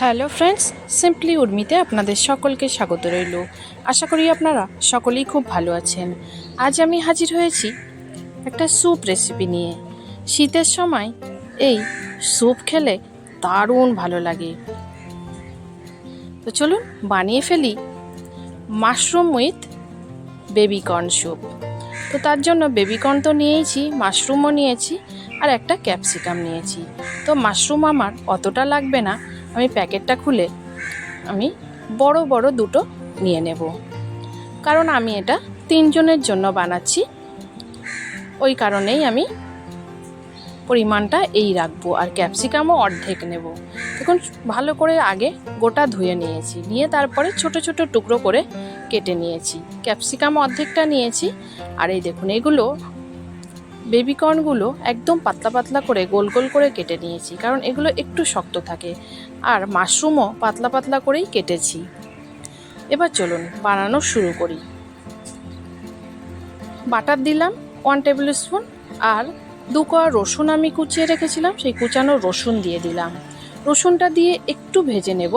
Hello friends simply উর্মিতে আপনাদের সকলকে স্বাগত রইল। আশা করি আপনারা সকলেই খুব ভালো আছেন। আজ আমি হাজির হয়েছি একটা স্যুপ রেসিপি নিয়ে। শীতের সময় এই স্যুপ খেলে দারুণ ভালো লাগে। তো চলুন বানিয়ে ফেলি মাশরুম উইথ বেবিকর্ন স্যুপ তো তার জন্য বেবিকর্ন তো নিয়েইছি মাশরুমও নিয়েছি, আর একটা ক্যাপসিকাম নিয়েছি। তো মাশরুম আমার অতটা লাগবে না আমি প্যাকেটটা খুলে আমি বড় বড় দুটো নিয়ে নেব। কারণ আমি এটা তিনজনের জন্য বানাচ্ছি। ওই কারণেই আমি পরিমাণটা এই রাখব আর ক্যাপসিকামও অর্ধেক নেব। দেখুন, ভালো করে আগে গোটা ধুয়ে নিয়েছি, নিয়ে তারপরে ছোট ছোট টুকরো করে কেটে নিয়েছি। ক্যাপসিকাম অর্ধেকটা নিয়েছি। আর এই দেখুন, এগুলো বেবিকর্নগুলো একদম পাতলা পাতলা করে গোল গোল করে কেটে নিয়েছি, কারণ এগুলো একটু শক্ত থাকে। আর মাশরুমও পাতলা পাতলা করেই কেটেছি। এবার চলুন বানানো শুরু করি। বাটার দিলাম ওয়ান টেবিল স্পুন আর দু কোয়া রসুন আমি কুচিয়ে রেখেছিলাম, সেই কুচানো রসুন দিয়ে দিলাম। রসুনটা দিয়ে একটু ভেজে নেব।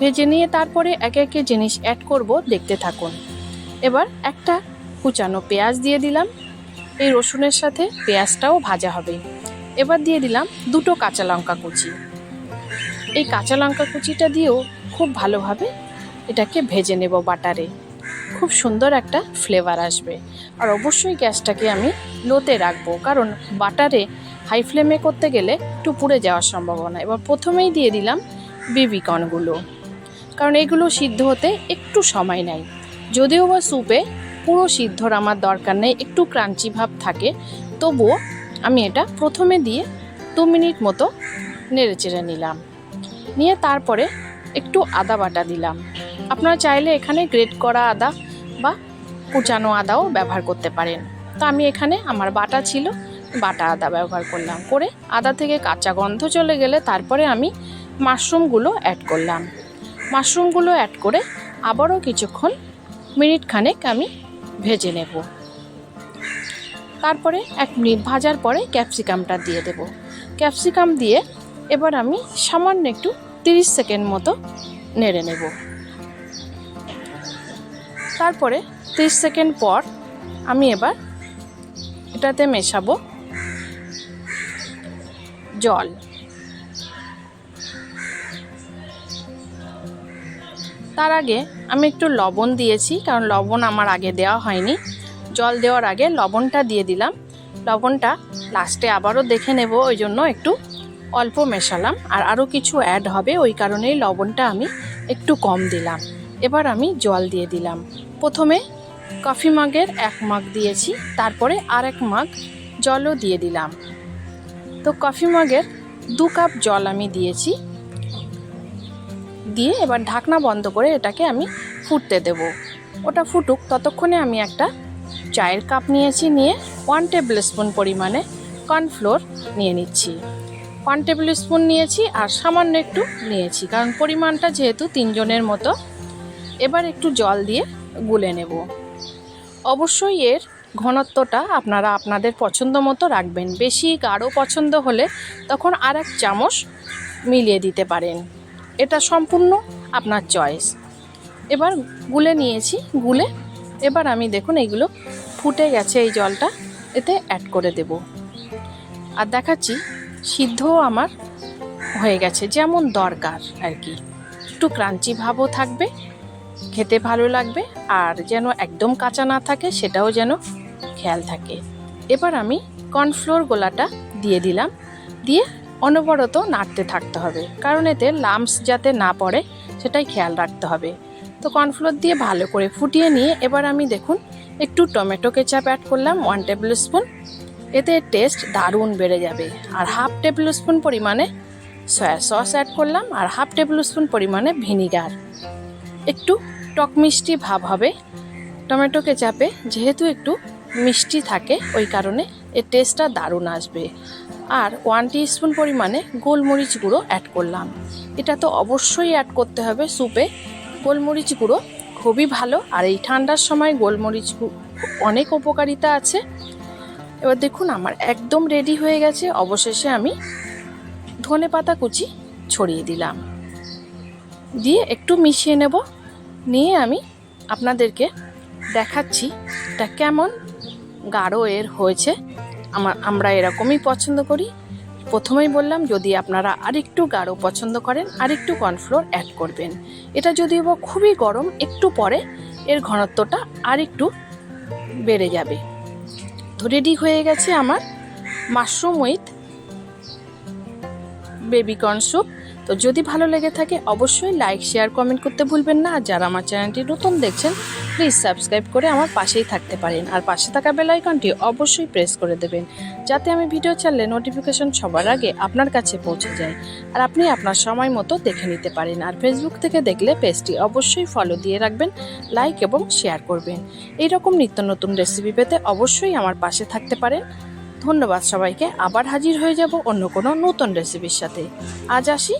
ভেজে নিয়ে তারপরে একে একে জিনিস অ্যাড করব, দেখতে থাকুন। এবার একটা কুচানো পেঁয়াজ দিয়ে দিলাম। এই রসুনের সাথে পেঁয়াজটাও ভাজা হবে। এবার দিয়ে দিলাম দুটো কাঁচা লঙ্কা কুচি। এই কাঁচা লঙ্কা কুচিটা দিয়েও খুব ভালোভাবে এটাকে ভেজে নেব বাটারে। খুব সুন্দর একটা ফ্লেভার আসবে। আর অবশ্যই গ্যাসটাকে আমি লোতে রাখব, কারণ বাটারে হাই ফ্লেমে করতে গেলে একটু পুড়ে যাওয়ার সম্ভাবনা। এবার প্রথমেই দিয়ে দিলাম বিবিকর্নগুলো কারণ এগুলো সিদ্ধ হতে একটু সময় নেয়। যদিও বা স্যুপে পুরো সিদ্ধর আমার দরকার নেই, একটু ক্রাঞ্চি ভাব থাকে। তবুও আমি এটা প্রথমে দিয়ে দু মিনিট মতো নেড়ে চেড়ে নিলাম। নিয়ে তারপরে একটু আদা বাটা দিলাম। আপনারা চাইলে এখানে গ্রেট করা আদা বা কুচানো আদাও ব্যবহার করতে পারেন। তো আমি এখানে আমার বাটা ছিল, বাটা আদা ব্যবহার করলাম। করে আদা থেকে কাঁচা গন্ধ চলে গেলে তারপরে আমি মাশরুমগুলো অ্যাড করলাম। মাশরুমগুলো অ্যাড করে আবারও কিছুক্ষণ মিনিট খানেক আমি ভেজে নেব। তারপরে এক মিনিট ভাজার পরে ক্যাপসিকামটা দিয়ে দেব। ক্যাপসিকাম দিয়ে এবার আমি সামান্য একটু তিরিশ সেকেন্ড মতো নেড়ে নেব। তারপরে তিরিশ সেকেন্ড পর আমি এবার এটাতে মেশাবো জল। তার আগে আমি একটু লবণ দিয়েছি, কারণ লবণ আমার আগে দেওয়া হয়নি। জল দেওয়ার আগে লবণটা দিয়ে দিলাম। লবণটা লাস্টে আবারও দেখে নেব, ওই জন্য একটু অল্প মেশালাম। আর আরও কিছু অ্যাড হবে, ওই কারণেই লবণটা আমি একটু কম দিলাম। এবার আমি জল দিয়ে দিলাম। প্রথমে কফি মাগের এক মাগ দিয়েছি, তারপরে আর এক মাগ জলও দিয়ে দিলাম। তো কফি মাগের দু কাপ জল আমি দিয়েছি। দিয়ে এবার ঢাকনা বন্ধ করে এটাকে আমি ফুটতে দেব। ওটা ফুটুক, ততক্ষণে আমি একটা চায়ের কাপ নিয়েছি, নিয়ে ওয়ান টেবিল স্পুন পরিমাণে কর্নফ্লোর নিয়ে নিচ্ছি। ওয়ান টেবিল স্পুন নিয়েছি আর সামান্য একটু নিয়েছি, কারণ পরিমাণটা যেহেতু তিনজনের মতো। এবার একটু জল দিয়ে গুলে নেব। অবশ্যই এর ঘনত্বটা আপনারা আপনাদের পছন্দ মতো রাখবেন। বেশি গাঢ় পছন্দ হলে তখন আর এক চামচ মিলিয়ে দিতে পারেন। এটা সম্পূর্ণ আপনার চয়েস। এবার গুলে নিয়েছি, গুলে এবার আমি দেখুন এইগুলো ফুটে গেছে এই জলটা, এতে অ্যাড করে দেব। আর দেখাচ্ছি, সিদ্ধও আমার হয়ে গেছে, যেমন দরকার আর কি। একটু ক্রাঞ্চি ভাবও থাকবে, খেতে ভালো লাগবে, আর যেন একদম কাঁচা না থাকে, সেটাও যেন খেয়াল থাকে। এবার আমি কর্নফ্লোর গোলাটা দিয়ে দিলাম, দিয়ে অনবরত নাড়তে থাকতে হবে, কারণ এতে লামস যাতে না পড়ে সেটাই খেয়াল রাখতে হবে। তো কর্নফ্লোর দিয়ে ভালো করে ফুটিয়ে নিয়ে এবার আমি দেখুন, একটু টমেটো কেচাপ অ্যাড করলাম ওয়ান টেবিল স্পুন এতে টেস্ট দারুণ বেড়ে যাবে। আর হাফ টেবিল স্পুন পরিমাণে সয়া সস অ্যাড করলাম, আর হাফ টেবিল স্পুন পরিমাণে ভিনিগার একটু টক মিষ্টি ভাব হবে। টমেটো কেচাপে যেহেতু একটু মিষ্টি থাকে, ওই কারণে এর টেস্টটা দারুণ আসবে। আর ওয়ান স্পুন পরিমাণে গোলমরিচ গুঁড়ো অ্যাড করলাম। এটা তো অবশ্যই অ্যাড করতে হবে স্যুপে গোলমরিচ গুঁড়ো খুবই ভালো। আর এই ঠান্ডার সময় গোলমরিচ অনেক উপকারিতা আছে। এবার দেখুন, আমার একদম রেডি হয়ে গেছে। অবশেষে আমি ধনে পাতা কুচি ছড়িয়ে দিলাম। দিয়ে একটু মিশিয়ে নেব। নিয়ে আমি আপনাদেরকে দেখাচ্ছি এটা কেমন গাঢ় এর হয়েছে। আমার, আমরা এরকমই পছন্দ করি। প্রথমেই বললাম, যদি আপনারা আরেকটু গাঢ় পছন্দ করেন, আরেকটু কর্নফ্লোর অ্যাড করবেন। এটা যদিও খুবই গরম, একটু পরে এর ঘনত্বটা আরেকটু বেড়ে যাবে। তো রেডি হয়ে গেছে আমার মাশরুম উইথ বেবি স্যুপ তো যদি ভালো লেগে থাকে, অবশ্যই লাইক শেয়ার কমেন্ট করতে ভুলবেন না। আর যারা আমার চ্যানেলটি নতুন দেখছেন প্লিজ সাবস্ক্রাইব করে আমার পাশেই থাকতে পারেন। আর পাশে থাকা বেল আইকনটি অবশ্যই প্রেস করে দেবেন, যাতে আমি ভিডিও ছাড়লে নোটিফিকেশন সবার আগে আপনার কাছে পৌঁছে যায়। আর আপনি আপনার সময় মতো দেখে নিতে পারেন। আর ফেসবুক থেকে দেখলে পেজটি অবশ্যই ফলো দিয়ে রাখবেন লাইক এবং শেয়ার করবেন। এই রকম নিত্য নতুন রেসিপি পেতে অবশ্যই আমার পাশে থাকতে পারেন। ধন্যবাদ সবাইকে। আবার হাজির হয়ে যাব অন্য কোনো নতুন রেসিপির সাথে। আজ আসি